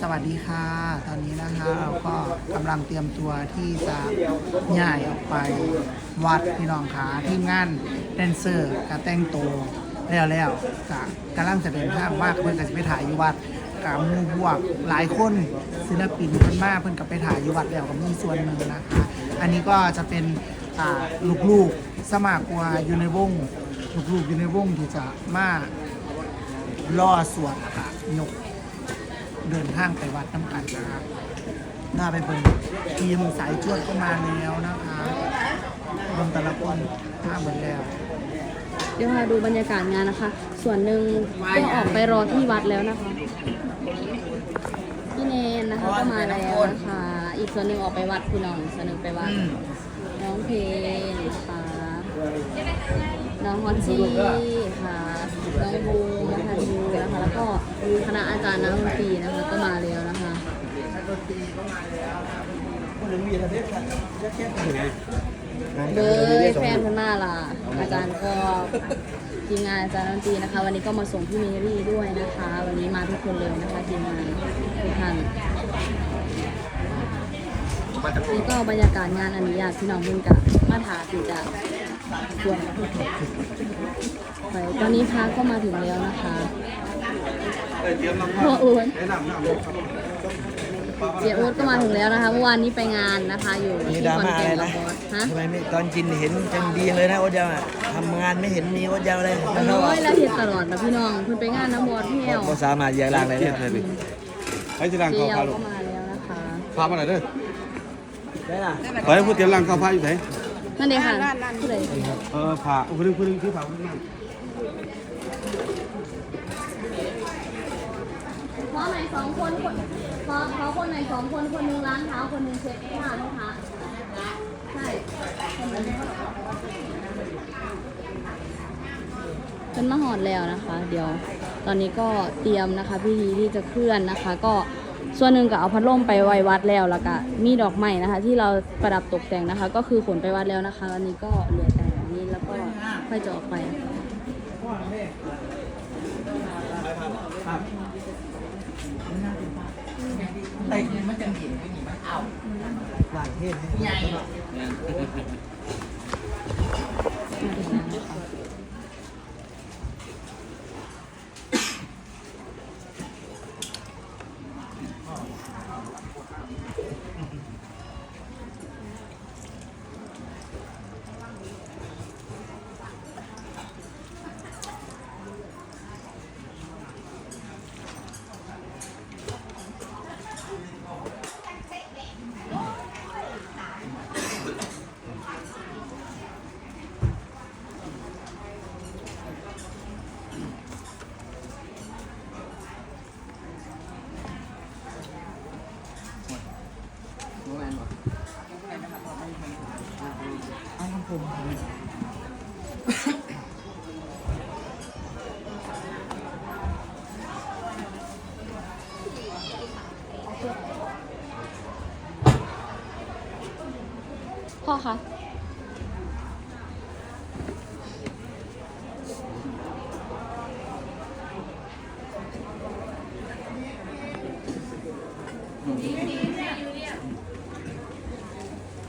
สวัสดีค่ะ ตอนนี้นะคะเราก็กำลังเตรียมตัวที่จะย้ายออกไปวัดพี่น้องขาทีมงานแดนเซอร์กับแต่งตัวแล้วแล้วกะกำลังจะเดินทางว่าเพื่อนก็จะไปถ่ายอยู่วัดกับมูบวกหลายคนศิลปินเพิ่นมากเพิ่นกับไปถ่ายอยู่วัดแล้วกับมีส่วนหนึ่งนะคะ อันนี้ก็จะเป็นลูกๆสมากกว่าอยู่ในวงลูกๆอยู่ในวงที่จะมาล่อสวดค่ะยก เดินทางไปวัดน้ำกันนะครับน่าไปเบิ่งทีมสายจวดก็มาแล้วนะคะรวมแต่ละคนมาหมดแล้ว เดี๋ยวมาดูบรรยากาศงานนะคะ ส่วนหนึ่งก็ออกไปรอที่วัดแล้วนะคะพี่เนนนะคะก็มาแล้วนะคะ อีกส่วนหนึ่งออกไปวัดพี่น้องอีกส่วนหนึ่งไปวัด อืม น้องเพลงค่ะ น้องฮอตจี้ค่ะน้องบูนะคะดูนะคะ แล้วก็คณะอาจารย์นักดนตรีนะคะก็มาแล้วนะคะเบยแฟนพันมาล่ะ อาจารย์ก็ทีมงานอาจารย์ดนตรีนะคะ วันนี้ก็มาส่งพี่เมรี่ด้วยนะคะ วันนี้มาทุกคนเลยนะคะทีมงานทุกท่านนี่ก็บรรยากาศงานอนุญาตพี่น้องเพิ่งกะมาถาถึงจะ ส่วนไปตอนนี้พระก็มาถึงแล้วนะคะพ่ออ้วนเจียโอ๊ตก็มาถึงแล้วนะคะเมื่อวานนี้ไปงานนะคะอยู่มีที่ดราคอนม่าแกอะไรนกันะบบอสฮะทำไมไม่ตอนกินเห็นจังดีเลยนะโอ๊ตยาวอะทำงานไม่เห็นมีโอ๊ตยาวเลยแล้วเขาโอ้ยเราเห็นตลอดนะพี่น้องเพิ่นไปงานน้ำบอดเที่ยวก็สามารถแยกล่างเลยเนี่ยให้ที่ร่างเจีเขายวพาลูกก็มาแล้วนะคะพามาหน่อยเด้อได้ล่ะขอให้พูดเตรียมร่างเขาพาอยู่ไหน นั่นเองค่ะผู้ใดเออพาคนนึงคนนึงที่พาคนนึงเพราะไหนสองคนคนเพราะเพราะคนไหนสองคนคนหนึงล้างเท้าคนหนึงเช็ดผ้านะคะใช่คนนั้นเป็นมาหอดแล้วนะคะ เดี๋ยว ตอนนี้ก็เตรียมนะคะพิธีที่จะเคลื่อนนะคะ ก็ ส่วนหนึ่งก็เอาพัดลมไปไว้วัดแล้วแล้วก็มีดอกไม้นะคะ ที่เราประดับตกแต่งนะคะ ก็คือขนไปวัดแล้วนะคะอันนี้ก็เหลือแต่อันนี้แล้วก็ค่อยจะออกไปไอ้มันจะเห็นไม่มีมันเอาล่างเทศให้ใหญ่ พ่อคะ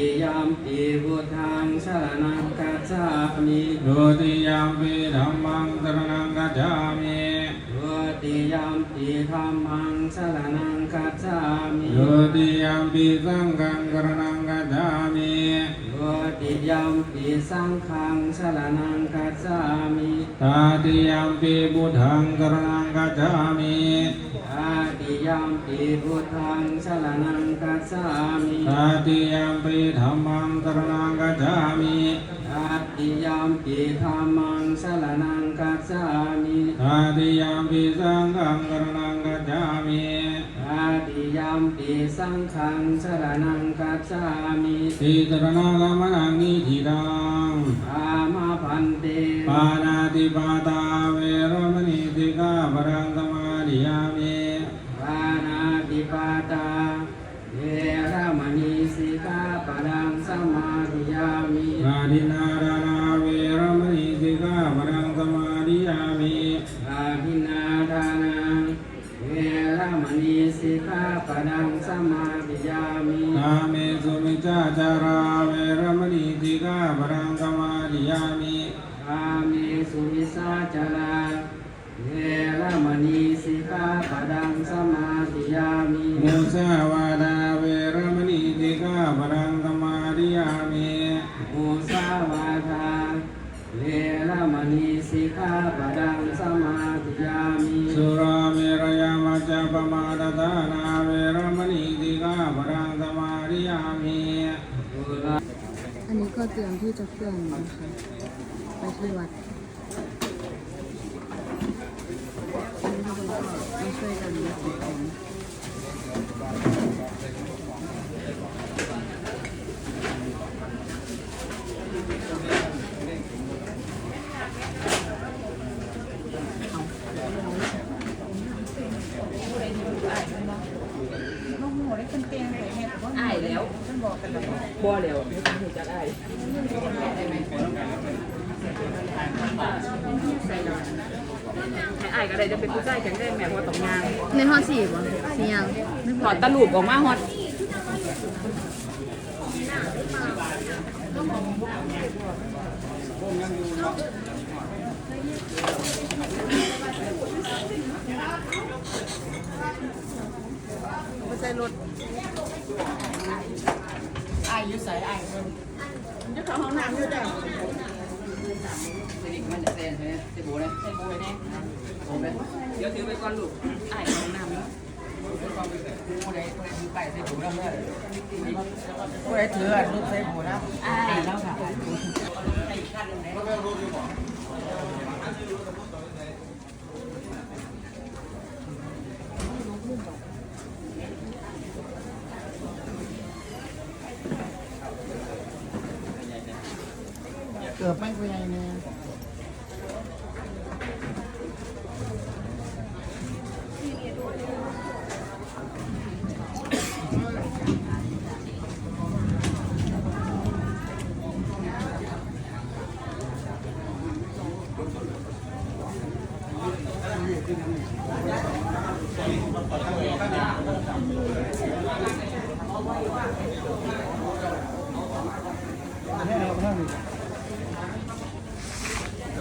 ติยามปีพุทธังสรณังกัจฉามิดุติยามปีธรรมังสรณังกัจฉามิดุติยามปีธรรมังสรณังกัจฉามิดุติยามปีสังฆังสรณังกัจฉามิดุติยามปีสังฆังสรณังกัจฉามิ ตาติยามปีบุตังสรณังกัจฉามิอาติยามปีพุทธังสรณังกัจฉามิตาติยามปีธรรมังสรณังกัจฉามิอาติยามปีธรรมังสรณังกัจฉามิตาติยามปีสังฆังสรณังกัจฉา มิอาติยามมปีสังฆังสรนังกัจฉามิทีตรณากรรมนังนิธิดังอามาพันเตปานาติปาตาเวรมณีสิกขาปรังสมาธิยามิ อันนี้ก็เตรียมที่จะเคลื่อนนะคะไปที่วัดอันนี้ก็มาช่วยกันยกของ อ้ายแล้ว บ่แล้วหูจักอ้ายให้อ้ายก็ได้จะเป็นผู้ชายแข็งแรงแม่เพราต้องงานในห้องสี่บ่สี่ยังถอดตะลูปออกมาฮอดไมั นจะเต้นใช่ไหมเต้นโบเลยเต้นโบเลยแน่โบเลยเดี๋ยวถือไปก่อนลูกอ้ายของน้ำเนาะผู้ใดผู้ใดถือไปใส่หูน้ำเมื่อผู้ใดถือลูกใส่หูน้ำอ้ายแล้วค่ะ อบไม่คุยเนี่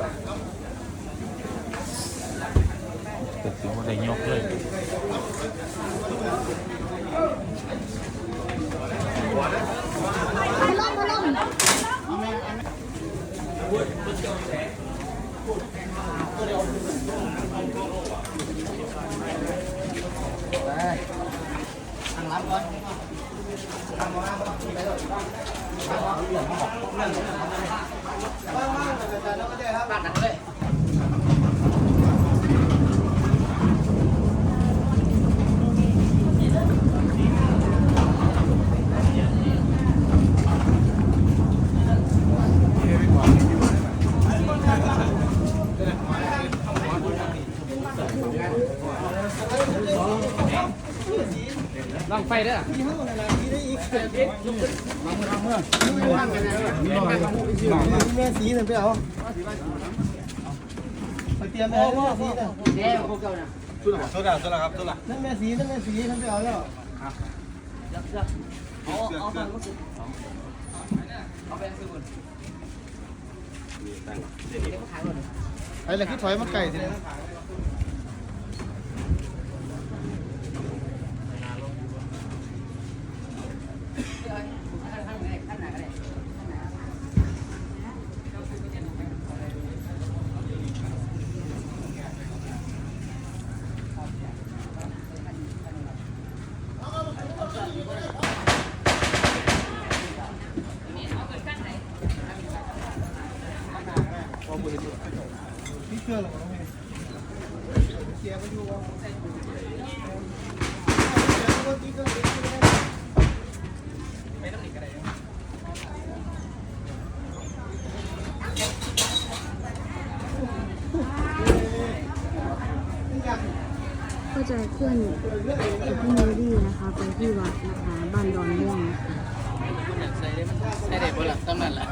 ยก็ถือว่าได้ยกเลยล องไฟเลย ด้อแม่สีนึ่งไปเอาไปเตรียมแม่สีนึ่งเด้พวกเจ้าน่ะโซดาโซดาครับโซดานั่นแม่สีนั่นแม่สีท่นไปเอาแล้วเอาเอาฟังก็คือเอาไปซื้อบุญเดี๋ยวมาขายก่อนไอ้เลยคือถอยมาไก่สินี่เครื่องอะไรของน้องเมย์เสียไปอยู่ ก็จะเคลื่อนจากที่เมรี่นะคะ ไปที่วัดนะคะบ้านดอนม่วงนะคะใส่ได้มันใส่ได้บ่ล่ะต้องนั่นแหละ